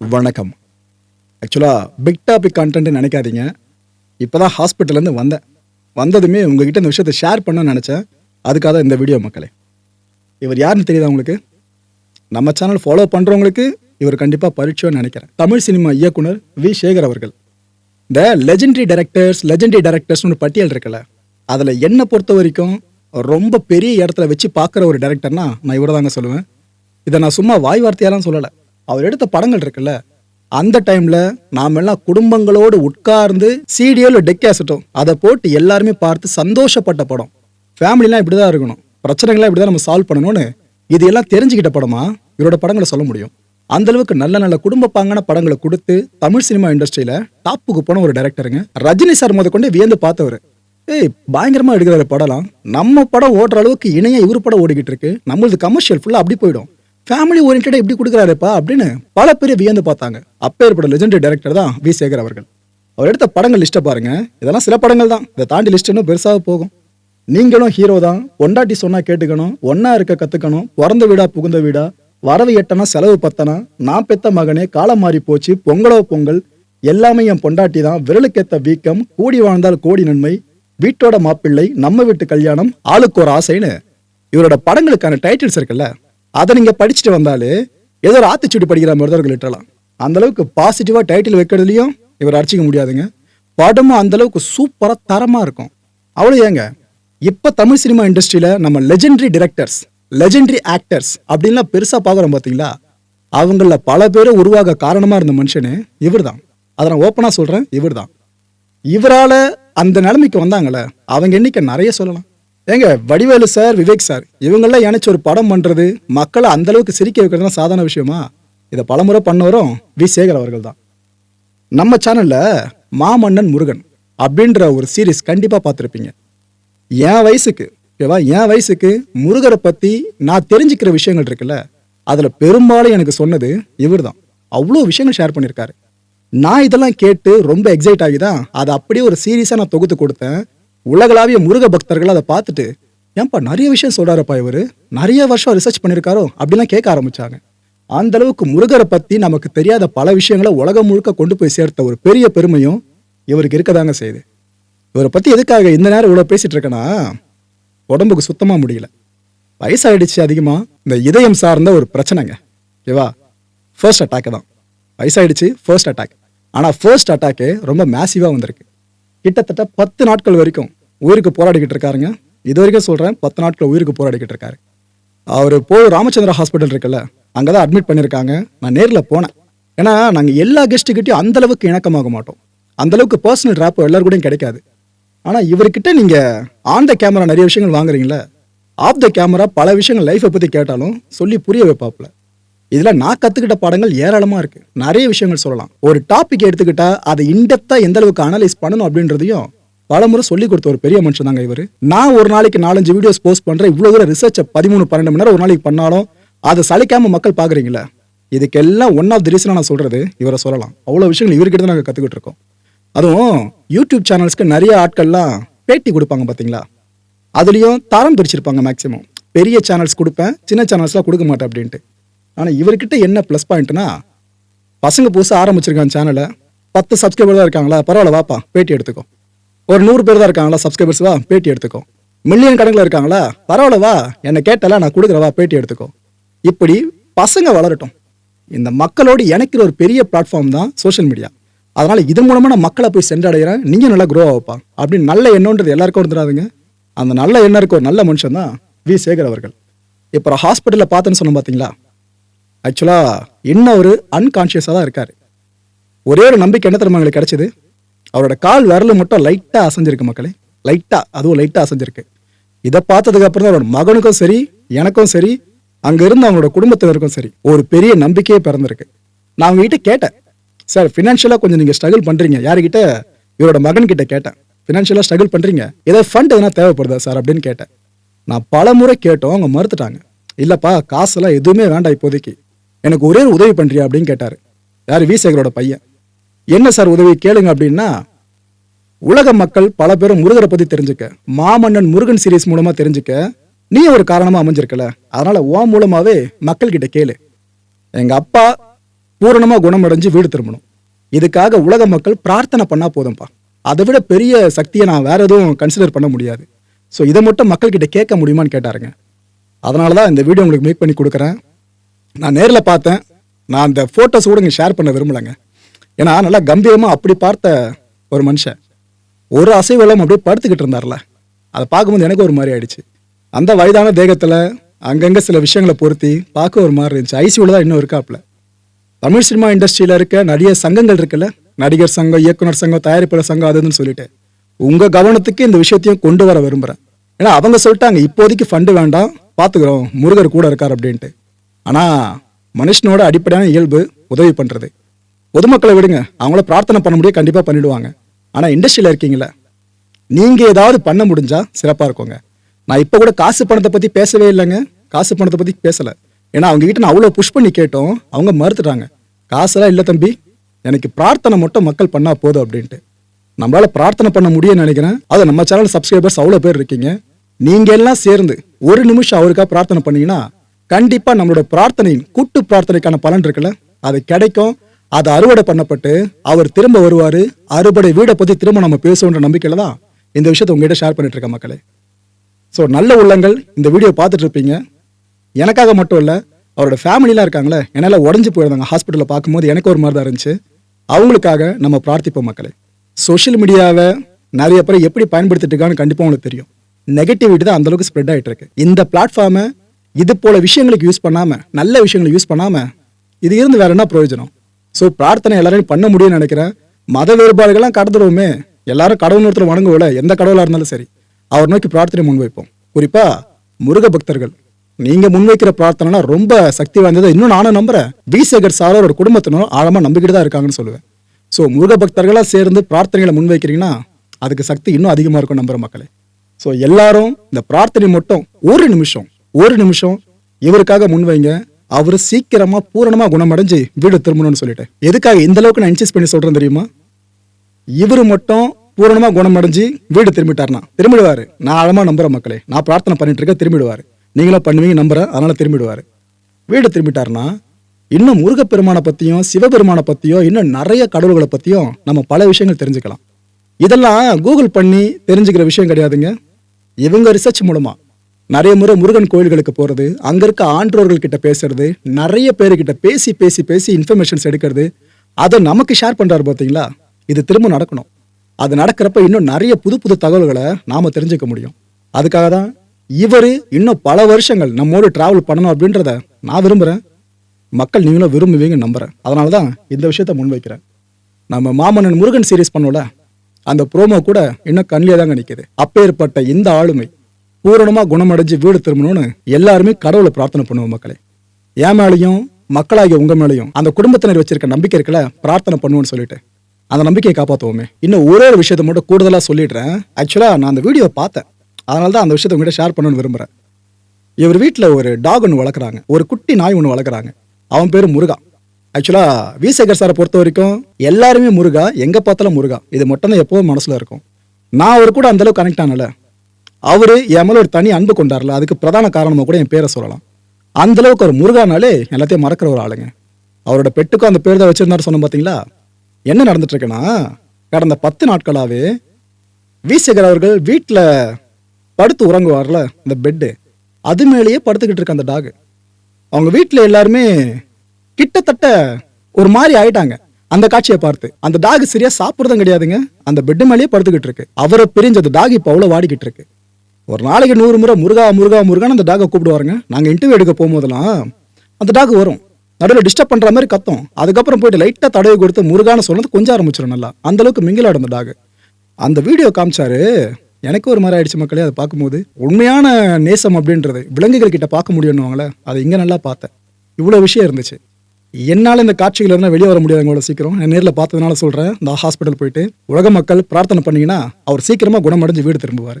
வணக்கம். ஆக்சுவலாக big topic content நினைக்காதீங்க. இப்போ தான் ஹாஸ்பிட்டல்லேருந்து வந்தேன். வந்ததுமே உங்ககிட்ட இந்த விஷயத்தை ஷேர் பண்ண நினச்சேன். அதுக்காக தான் இந்த வீடியோ மக்களே. இவர் யாருன்னு தெரியுதா உங்களுக்கு? நம்ம சேனல் ஃபாலோ பண்ணுறவங்களுக்கு இவர் கண்டிப்பாக பரிச்சயம்னு நினைக்கிறேன். தமிழ் சினிமா இயக்குனர் வி. சேகர் அவர்கள். இந்த லெஜெண்டரி டைரக்டர்ஸ் லெஜெண்டரி டைரக்டர்ஸ்னு ஒரு பட்டியல் இருக்குல்ல அதில் என்னை பொறுத்த வரைக்கும் ரொம்ப பெரிய இடத்துல வச்சு பார்க்குற ஒரு டைரக்டர்னா நான் இவரை தாங்க சொல்லுவேன். இதை நான் சும்மா வாய் வார்த்தையெல்லாம் சொல்லலை. அவர் எடுத்த படங்கள் இருக்குல்ல அந்த டைம்ல நாம எல்லாம் குடும்பங்களோடு உட்கார்ந்து சீடியோ இல்லை அதை போட்டு எல்லாருமே பார்த்து சந்தோஷப்பட்ட படம். ஃபேமிலிலாம் இப்படி தான் இருக்கணும். பிரச்சனைகள்லாம் இப்படி தான் நம்ம சால்வ் பண்ணணும்னு இது எல்லாம் தெரிஞ்சுக்கிட்ட படமா? இவரோட படங்களை சொல்ல முடியும். அந்த அளவுக்கு நல்ல நல்ல குடும்ப பாங்கான படங்களை கொடுத்து தமிழ் சினிமா இண்டஸ்ட்ரியில டாப்புக்கு போன ஒரு டைரக்டருங்க ரஜினி சார் முத வியந்து பார்த்தவர். ஏய் பயங்கரமா எடுக்கிற படம்லாம். நம்ம படம் ஓடுற அளவுக்கு இணைய இவர் படம் ஓடிக்கிட்டு இருக்கு. நம்மளது கமர்ஷியல் ஃபுல்லா அப்படி போயிடும். ஃபேமிலி ஓரியன்டாக இப்படி கொடுக்குறாருப்பா அப்படின்னு பல பேர் வியந்து பார்த்தாங்க. அப்போ ஏற்பட லெஜெண்டரி டைரக்டர் தான் வி. சேகர் அவர்கள். அவர் எடுத்த படங்கள் லிஸ்ட்டை பாருங்க. இதெல்லாம் சில படங்கள் தான். இதை தாண்டி லிஸ்ட் இன்னும் பெருசாக போகும். நீங்களும் ஹீரோ தான். பொண்டாட்டி சொன்னால் கேட்டுக்கணும். ஒன்றா இருக்க கற்றுக்கணும் பிறந்த வீடா புகுந்த வீடா. வரவு எட்டனா செலவு பத்தனா. நான் பெத்த மகனே காலம் மாறி போச்சு. பொங்கலோ பொங்கல். எல்லாமே என் பொண்டாட்டி தான். விரலுக்கேத்த வீக்கம் கூடி வாழ்ந்தால் கோடி நன்மை. வீட்டோட மாப்பிள்ளை நம்ம வீட்டு கல்யாணம் ஆளுக்கு ஒரு ஆசைன்னு. இவரோட படங்களுக்கான டைட்டில்ஸ் இருக்குல்ல அதை நீங்கள் படிச்சுட்டு வந்தாலே ஏதோ ஒரு ஆத்திச்சூடி படிக்கிற மாதிரி தான் லிட்டலாம் அந்த அளவுக்கு டைட்டில் வைக்கிறதுலையும் இவர் அடிச்சிக்க முடியாதுங்க. படமும் அந்தளவுக்கு சூப்பராக தரமாக இருக்கும். அவ்வளோ ஏங்க? இப்போ தமிழ் சினிமா இண்டஸ்ட்ரியில் நம்ம லெஜெண்டரி டிரெக்டர்ஸ் லெஜெண்டரி ஆக்டர்ஸ் அப்படின்லாம் பெருசாக பார்க்குறோம் பார்த்தீங்களா அவங்கள பல பேரும் உருவாக காரணமாக இருந்த மனுஷனு இவர் தான் அதை நான் ஓப்பனாக சொல்கிறேன் இவர் தான் இவரால் அந்த நிலைமைக்கு வந்தாங்கல்ல அவங்க எண்ணிக்கை நிறைய சொல்லலாம். ஏங்க வடிவேலு சார் விவேக் சார் இவங்கெல்லாம் இணைச்சு ஒரு படம் பண்ணுறது மக்களை அந்தளவுக்கு சிரிக்க வைக்கிறதுலாம் சாதாரண விஷயமா? இதை பலமுறை பண்ணவரும் வி. சேகர் அவர்கள் தான். நம்ம சேனலில் மாமன்னன் முருகன் அப்படின்ற ஒரு சீரீஸ் கண்டிப்பாக பார்த்துருப்பீங்க. என் வயசுக்கு ஓகேவா என் வயசுக்கு முருகரை பற்றி நான் தெரிஞ்சுக்கிற விஷயங்கள் இருக்குல்ல அதில் பெரும்பாலும் எனக்கு சொன்னது இவர்தான் அவ்வளோ விஷயங்கள் ஷேர் பண்ணியிருக்காரு. நான் இதெல்லாம் கேட்டு ரொம்ப எக்ஸைட் ஆகி தான் அதை அப்படியே ஒரு சீரியஸாக நான் தொகுத்து கொடுத்தேன். உலகளாவிய முருக பக்தர்கள் அதை பார்த்துட்டு ஏன்பா நிறைய விஷயம் சொல்கிறாரப்பா இவர்? நிறைய வருஷம் ரிசர்ச் பண்ணியிருக்காரோ அப்படிலாம் கேட்க ஆரம்பிச்சாங்க. அந்த அளவுக்கு முருகரை பற்றி நமக்கு தெரியாத பல விஷயங்களை உலகம் முழுக்க கொண்டு போய் சேர்த்த ஒரு பெரிய பெருமையும் இவருக்கு இருக்கதாங்க செய்யுது. இவரை பற்றி எதுக்காக இந்த நேரம் இவ்வளோ பேசிகிட்டு இருக்கேன்னா உடம்புக்கு சுத்தமாக முடியல. வயசாயிடுச்சு அதிகமாக இந்த இதயம் சார்ந்த ஒரு பிரச்சனைங்க. ஓகேவா? ஃபர்ஸ்ட் அட்டாக் தான். வயசாயிடுச்சு ஃபர்ஸ்ட் அட்டாக் ஆனால் ஃபர்ஸ்ட் அட்டாக்கு ரொம்ப மேசிவாக வந்திருக்கு. கிட்டத்தட்ட பத்து நாட்கள் வரைக்கும் உயிருக்கு போராடிக்கிட்டு இருக்காருங்க. இது வரைக்கும் சொல்கிறேன் பத்து நாட்கள் உயிருக்கு போராடிக்கிட்டு இருக்காரு. அவர் போய் ராமச்சந்திரா ஹாஸ்பிட்டல் இருக்குல்ல அங்கே தான் அட்மிட் பண்ணியிருக்காங்க நான் நேரில் போனேன். ஏன்னா நாங்கள் எல்லா கெஸ்ட்டுக்கிட்டையும் அந்த அளவுக்கு இணக்கமாக மாட்டோம். அந்தளவுக்கு பர்சனல் ட்ராப் எல்லாருக்கூடையும் கிடைக்காது. ஆனால் இவர்கிட்ட நீங்கள் ஆன் த கேமரா நிறைய விஷயங்கள் வாங்குறீங்களே ஆஃப் த கேமரா பல விஷயங்கள் லைஃப்பை பற்றி கேட்டாலும் சொல்லி புரிய வைப்பாப்புல. இதில் நான் கற்றுக்கிட்ட பாடங்கள் ஏராளமாக இருக்குது நிறைய விஷயங்கள் சொல்லலாம். ஒரு டாபிக் எடுத்துக்கிட்டால் அதை இன்டெப்த்தாக எந்த அளவுக்கு அனலைஸ் பண்ணணும் அப்படின்றதையும் பலமுறை சொல்லி கொடுத்த ஒரு பெரிய மனுஷன் தாங்க இவர். நான் ஒரு நாளைக்கு நாலஞ்சு வீடியோஸ் போஸ்ட் பண்ணுறேன் இவ்வளோ தூரம் ரிசர்ச்சை பதிமூணு பன்னெண்டு மணி நேரம் ஒரு நாளைக்கு பண்ணாலும் அதை சலிக்காம மக்கள் பார்க்குறீங்களா இதுக்கெல்லாம் ஒன் ஆஃப் தி ரீசனாக நான் சொல்கிறது இவரை சொல்லலாம். அவ்வளோ விஷயங்கள் இவர்கிட்ட தான் நாங்கள் கற்றுக்கிட்டு இருக்கோம். அதுவும் யூடியூப் சேனல்ஸ்க்கு நிறைய ஆட்கள்லாம் பேட்டி கொடுப்பாங்க பார்த்தீங்களா அதுலேயும் தரம் பிரிச்சிருப்பாங்க மேக்ஸிமம் பெரிய சேனல்ஸ் கொடுப்பேன். சின்ன சேனல்ஸ்லாம் கொடுக்க மாட்டேன் அப்படின்ட்டு. ஆனால் இவர்கிட்ட என்ன ப்ளஸ் பாயிண்ட்னா பசங்க புதுசாக ஆரம்பிச்சிருக்காங்க சேனலை பத்து சப்ஸ்கிரைபர் தான் இருக்காங்களா? பரவாயில்ல வாப்பா பேட்டி எடுத்துக்கோ. ஒரு நூறு பேர் தான் இருக்காங்களா சப்ஸ்கிரைபர்ஸ் வா? பேட்டி எடுத்துக்கோ. மில்லியன் கணக்கில் இருக்காங்களா? பரவாயில்ல வா. என்னை கேட்டல நான் கொடுக்குறவா பேட்டி எடுத்துக்கோ. இப்படி பசங்க வளரட்டும். இந்த மக்களோடு இணைக்கிற ஒரு பெரிய பிளாட்ஃபார்ம் தான் சோஷியல் மீடியா அதனால் இது மூலமாக நான் மக்களை போய் சென்றடைகிறேன். நீங்கள் நல்லா க்ரோ ஆகப்பா அப்படின்னு நல்ல எண்ணம்ன்றது எல்லாருக்கும் இருந்துடாதுங்க. அந்த நல்ல எண்ணம் இருக்க ஒரு நல்ல மனுஷன் தான் வி. சேகர் அவர்கள். இப்போ ஹாஸ்பிட்டலில் பார்த்தேன்னு சொன்னோம் பார்த்தீங்களா ஆக்சுவலாக இன்னும் ஒரு அன்கான்ஷியஸாக தான் இருக்கார். ஒரே ஒரு நம்பிக்கை என்ன தெரியுமா எங்களுக்கு கிடச்சிது? அவரோட கால் விரல் மட்டும் லைட்டாக அசைஞ்சிருக்கு மக்களே. லைட்டாக அதுவும் லைட்டாக அசைஞ்சிருக்கு. இதை பார்த்ததுக்கப்புறம் தான் அவரோட மகனுக்கும் சரி எனக்கும் சரி அங்கே இருந்து அவங்களோட குடும்பத்தினருக்கும் சரி ஒரு பெரிய நம்பிக்கையே பிறந்திருக்கு. நான் அவங்ககிட்ட கேட்டேன். சார் ஃபினான்ஷியலாக கொஞ்சம் நீங்கள் ஸ்ட்ரகிள் பண்ணுறீங்க யாருக்கிட்ட இவரோட மகன்கிட்ட கேட்டேன். ஃபினான்ஷியலாக ஸ்ட்ரகிள் பண்ணுறீங்க ஏதோ ஃபண்ட் எதனா தேவைப்படுதா சார் அப்படின்னு கேட்டேன். நான் பல முறை கேட்டோம் அவங்க மறுத்துட்டாங்க. இல்லைப்பா காசெல்லாம் எதுவுமே வேண்டாம் இப்போதைக்கு. எனக்கு ஒரே ஒரு உதவி பண்ணுறியா அப்படின்னு கேட்டார். யார்? வீசேகரோட பையன். என்ன சார் உதவி? கேளுங்க அப்படின்னா உலக மக்கள் பல பேரும் முருகரை பற்றி தெரிஞ்சுக்க மாமன்னன் முருகன் சீரீஸ் மூலமாக தெரிஞ்சுக்க நீ ஒரு காரணமாக அமைஞ்சிருக்கல. அதனால் ஓ மூலமாகவே மக்கள்கிட்ட கேளு. எங்கள் அப்பா பூரணமாக குணமடைஞ்சு வீடு திரும்பணும். இதுக்காக உலக மக்கள் பிரார்த்தனை பண்ணால் போதும்ப்பா அதை விட பெரிய சக்தியை நான் வேற எதுவும் கன்சிடர் பண்ண முடியாது. ஸோ இதை மட்டும் மக்கள்கிட்ட கேட்க முடியுமான்னு கேட்டாருங்க. அதனால தான் இந்த வீடியோ உங்களுக்கு மேக் பண்ணி கொடுக்குறேன். நான் நேரில் பார்த்தேன். நான் அந்த ஃபோட்டோஸ் கூட இங்கே ஷேர் பண்ண விரும்பலைங்க. ஏன்னா நல்லா கம்பீரமாக அப்படி பார்த்த ஒரு மனுஷன். ஒரு அசைவெல்லாம் அப்படியே படுத்துக்கிட்டு இருந்தார்ல. அதை பார்க்கும்போது எனக்கு ஒரு மாதிரி ஆயிடுச்சு. அந்த வயதான தேகத்தில் அங்கங்கே சில விஷயங்களை பொருத்தி பார்க்க ஒரு மாதிரி இருந்துச்சு. ஐசியூவில் தான் இன்னும் இருக்காப்புல. தமிழ் சினிமா இண்டஸ்ட்ரியில் இருக்க நிறைய சங்கங்கள் இருக்குல்ல? நடிகர் சங்கம் இயக்குனர் சங்கம் தயாரிப்பாளர் சங்கம் அதுன்னு சொல்லிட்டு. உங்கள் கவனத்துக்கு இந்த விஷயத்தையும் கொண்டு வர விரும்புகிறேன் ஏன்னா அவங்க சொல்லிட்டாங்க இப்போதைக்கு ஃபண்டு வேண்டாம் பார்த்துக்குறோம் முருகர் கூட இருக்கார் அப்படின்ட்டு. ஆனால் மனுஷனோட அடிப்படையான இயல்பு உதவி பண்ணுறது பொதுமக்களை விடுங்க அவங்கள பிரார்த்தனை பண்ண முடியும் கண்டிப்பாக பண்ணிடுவாங்க. ஆனால் இண்டஸ்ட்ரியில் இருக்கீங்களே நீங்கள் ஏதாவது பண்ண முடிஞ்சால் சிறப்பாக இருக்குங்க. நான் இப்போ கூட காசு பணத்தை பற்றி பேசவே இல்லைங்க. காசு பணத்தை பற்றி பேசலை. ஏன்னா அவங்க கிட்ட நான் அவ்வளோ புஷ் பண்ணி கேட்டோம் அவங்க மறுத்துட்டாங்க. காசெல்லாம் இல்லை தம்பி எனக்கு பிரார்த்தனை மட்டும் மக்கள் பண்ணால் போதும் அப்படின்ட்டு. நம்மளால் பிரார்த்தனை பண்ண முடியும்னு நினைக்கிறேன். அது நம்ம சேனல் சப்ஸ்கிரைபர்ஸ் அவ்வளோ பேர் இருக்கீங்க. நீங்கள் எல்லாம் சேர்ந்து ஒரு நிமிஷம் அவருக்காக பிரார்த்தனை பண்ணீங்கன்னா கண்டிப்பா நம்மளோட பிரார்த்தனையின் கூட்டு பிரார்த்தனைக்கான பலன் இருக்குல்ல? அது கிடைக்கும். அது அறுவடை பண்ணப்பட்டு அவர் திரும்ப வருவார். அறுவடை வீடை பற்றி திரும்ப நம்ம பேசுவோன்ற நம்பிக்கையில் தான் இந்த விஷயத்தை உங்ககிட்ட ஷேர் பண்ணிட்டு இருக்கேன் மக்களே. ஸோ நல்ல உள்ளங்கள். இந்த வீடியோ பார்த்துட்டு இருப்பீங்க. எனக்காக மட்டும் இல்லை அவரோட ஃபேமிலிலாம் இருக்காங்களே என்னால் உடஞ்சி போயிருந்தாங்க ஹாஸ்பிட்டலில் பார்க்கும்போது எனக்கு ஒரு மாதிரி தான் இருந்துச்சு. அவங்களுக்காக நம்ம பிரார்த்திப்போம் மக்களே. சோஷியல் மீடியாவை நிறைய பேர் எப்படி பயன்படுத்திட்டு இருக்கான்னு கண்டிப்பாக உங்களுக்கு தெரியும். நெகட்டிவிட்டி தான் அந்தளவுக்கு ஸ்ப்ரெட் ஆகிட்டு இருக்கு. இந்த பிளாட்ஃபார்மை இது போல விஷயங்களுக்கு யூஸ் பண்ணாமல் நல்ல விஷயங்களை யூஸ் பண்ணாமல் இது இருந்து வேற என்ன பிரயோஜனம்? ஸோ பிரார்த்தனை எல்லாரையும் பண்ண முடியும்னு நினைக்கிறேன். மத வேறுபாடுகள்லாம் கடந்துடுவோமே எல்லாரும் கடவுள் ஒருத்தர் வணங்குவோல எந்த கடவுளாக இருந்தாலும் சரி அவர் நோக்கி பிரார்த்தனை முன்வைப்போம். குறிப்பாக முருக பக்தர்கள் நீங்க முன்வைக்கிற பிரார்த்தனைனா ரொம்ப சக்தி வாய்ந்தது. இன்னும் நானும் நம்புறேன். வி சேகர் சார் அவரோட குடும்பத்தினரும் ஆழமாக நம்பிக்கிட்டு தான் இருக்காங்கன்னு சொல்லுவேன். ஸோ முருக பக்தர்களாக சேர்ந்து பிரார்த்தனைகளை முன்வைக்கிறீங்கன்னா அதுக்கு சக்தி இன்னும் அதிகமாக இருக்கும் நம்புற மக்களே. ஸோ எல்லாரும் இந்த பிரார்த்தனை மட்டும் ஒரு நிமிஷம் ஒரு நிமிஷம் இவருக்காக முன்வைங்க. அவர் சீக்கிரமா பூரணமா குணமடைஞ்சு வீடு திரும்பணும்னு சொல்லிட்டேன் எதுக்காக இந்த அளவுக்கு நான் இன்சிஸ் பண்ணி சொல்றேன் தெரியுமா? இவரு மட்டும் பூரணமா குணமடைஞ்சு வீடு திரும்பிட்டார்னா திரும்பிடுவாரு. நான் ஆழமா நம்புறேன் மக்களே நான் பிரார்த்தனை பண்ணிட்டு இருக்கேன் திரும்பிடுவாரு. நீங்களும் பண்ணுவீங்க நம்புறேன். அதனால திரும்பிடுவாரு. வீடு திரும்பிட்டார்னா இன்னும் முருகப்பெருமானை பத்தியும் சிவபெருமானை பத்தியும் இன்னும் நிறைய கடவுள்களை பத்தியும் நம்ம பல விஷயங்கள் தெரிஞ்சுக்கலாம். இதெல்லாம் கூகுள் பண்ணி தெரிஞ்சுக்கிற விஷயம் கிடையாதுங்க. இவங்க ரிசர்ச் மூலமா. நிறைய முறை முருகன் கோயில்களுக்கு போகிறது அங்கே இருக்க ஆன்றோர்கள் கிட்ட பேசுறது நிறைய பேர்கிட்ட பேசி பேசி பேசி இன்ஃபர்மேஷன்ஸ் எடுக்கிறது. அதை நமக்கு ஷேர் பண்ணுறாரு பார்த்தீங்களா இது திரும்ப நடக்கணும். அது நடக்கிறப்ப இன்னும் நிறைய புது புது தகவல்களை நாம் தெரிஞ்சுக்க முடியும். அதுக்காக தான் இவர் இன்னும் பல வருஷங்கள் நம்மோடு ட்ராவல் பண்ணணும் அப்படின்றத நான் விரும்புகிறேன் மக்கள் நீங்களும் விரும்புவீங்கன்னு நம்புகிறேன் அதனால தான் இந்த விஷயத்த முன்வைக்கிறேன். நம்ம மாமன்னன் முருகன் சீரீஸ் பண்ணோல அந்த ப்ரோமோ கூட இன்னும் கண்ணிலே தாங்க நிற்கிது அப்பேற்பட்ட இந்த ஆளுமை. பூரணமாக குணமடைஞ்சு வீடு திரும்பணும்னு எல்லாருமே கடவுளை பிரார்த்தனை பண்ணுவோம் மக்களே. என் மேலேயும் மக்களாகிய உங்க மேலேயும் அந்த குடும்பத்தினர் வச்சிருக்க நம்பிக்கை இருக்கல பிரார்த்தனை பண்ணுவோம்னு சொல்லிட்டு. அந்த நம்பிக்கையை காப்பாற்றுவோமே இன்னும் ஒரே ஒரு விஷயத்தை மட்டும் கூடுதலாக சொல்லிடுறேன். ஆக்சுவலாக நான் அந்த வீடியோ பார்த்தேன். அதனால தான் அந்த விஷயத்தை உங்ககிட்ட ஷேர் பண்ணணும்னு விரும்புகிறேன் இவர் வீட்டில் ஒரு டாக் ஒன்று வளர்க்குறாங்க. ஒரு குட்டி நாய் ஒன்று வளர்க்குறாங்க. அவன் பேர் முருகா. ஆக்சுவலாக விசேகர் சாரை பொறுத்த வரைக்கும் எல்லாருமே முருகா எங்கே பார்த்தாலும் முருகா. இது மட்டும் தான் எப்போவும் மனசில் இருக்கும். நான் அவர் கூட அந்தளவுக்கு கனெக்ட் ஆனல. அவர் என் மேலே ஒரு தனி அன்பு கொண்டார்ல அதுக்கு பிரதான காரணமாக கூட என் பேரை சொல்லலாம். அந்த அளவுக்கு ஒரு முருகானாலே எல்லாத்தையும் மறக்கிற ஒரு ஆளுங்க. அவரோட பெட்டுக்கும் அந்த பேர் தான் வச்சிருந்தாரு சொன்னோம் பார்த்தீங்களா என்ன நடந்துட்டு இருக்குன்னா கடந்த பத்து நாட்களாவே வீசகர் அவர்கள் வீட்டில் படுத்து உறங்குவார்ல அந்த பெட்டு அது மேலேயே படுத்துக்கிட்டு இருக்க அந்த டாக் அவங்க வீட்டில் எல்லாருமே கிட்டத்தட்ட ஒரு மாதிரி ஆயிட்டாங்க. அந்த காட்சியை பார்த்து. அந்த டாக் சரியா சாப்பிட்றதும் கிடையாதுங்க. அந்த பெட்டு மேலேயே படுத்துக்கிட்டு இருக்கு. அவரை பிரிஞ்ச அந்த டாக் இப்போ அவ்வளோ வாடிக்கிட்டு இருக்கு. ஒரு நாளைக்கு நூறு முறை முருகா முருகா முருகான்னு அந்த டாகை கூப்பிடுவாருங்க நாங்கள் இன்டர்வியூ எடுக்க போகும்போதெல்லாம் அந்த டாக் வரும். நடுவில் டிஸ்டர்ப் பண்ணுற மாதிரி கத்தும். அதுக்கப்புறம் போயிட்டு லைட்டாக தடவை கொடுத்து முருகான்னு சொன்னது கொஞ்சம் ஆரம்பிச்சிடும் நல்லா. அந்த அளவுக்கு மிங்கிலாடும் அந்த டாக் அந்த வீடியோ காமிச்சாரு எனக்கு ஒரு மாதிரி ஆயிடுச்சு மக்களே அதை பார்க்கும்போது உண்மையான நேசம் அப்படின்றது விலங்குகள் கிட்ட பார்க்க முடியும்னுவாங்களே அதை இங்கே நல்லா பார்த்தேன். இவ்வளோ விஷயம் இருந்துச்சு. என்னால் இந்த காட்சிகள் இருந்தால் வெளியே வர முடியாது அவ்வளோ சீக்கிரம். நான் நேரில் பார்த்ததுனால சொல்கிறேன் இந்த ஹாஸ்பிட்டல் போயிட்டு உலக மக்கள் பிரார்த்தனை பண்ணிங்கன்னா அவர் சீக்கிரமாக குணமடைஞ்சு வீடு திரும்புவார்.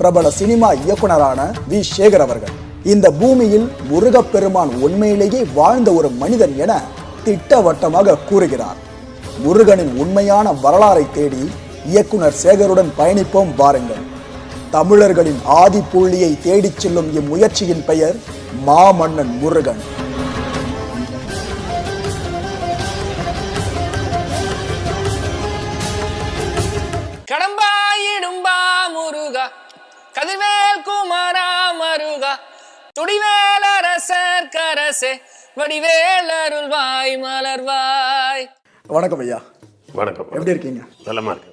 பிரபல சினிமா இயக்குனரான வி. சேகர் அவர்கள். இந்த பூமியில் முருகப்பெருமான் உண்மையிலேயே வாழ்ந்த ஒரு மனிதன் என திட்டவட்டமாக கூறுகிறார். முருகனின் உண்மையான வரலாறை தேடி இயக்குனர் சேகருடன் பயணிப்போம் வாருங்கள். தமிழர்களின் ஆதி புள்ளியை தேடிச் செல்லும் இம்முயற்சியின் பெயர் மாமன்னன் முருகன். துடிவேல் அரசர் கரசே வடிவேல் அருள்வாய் மலர்வாய். வணக்கம் ஐயா. வணக்கம். எப்படி இருக்கீங்க? நலமா இருக்கு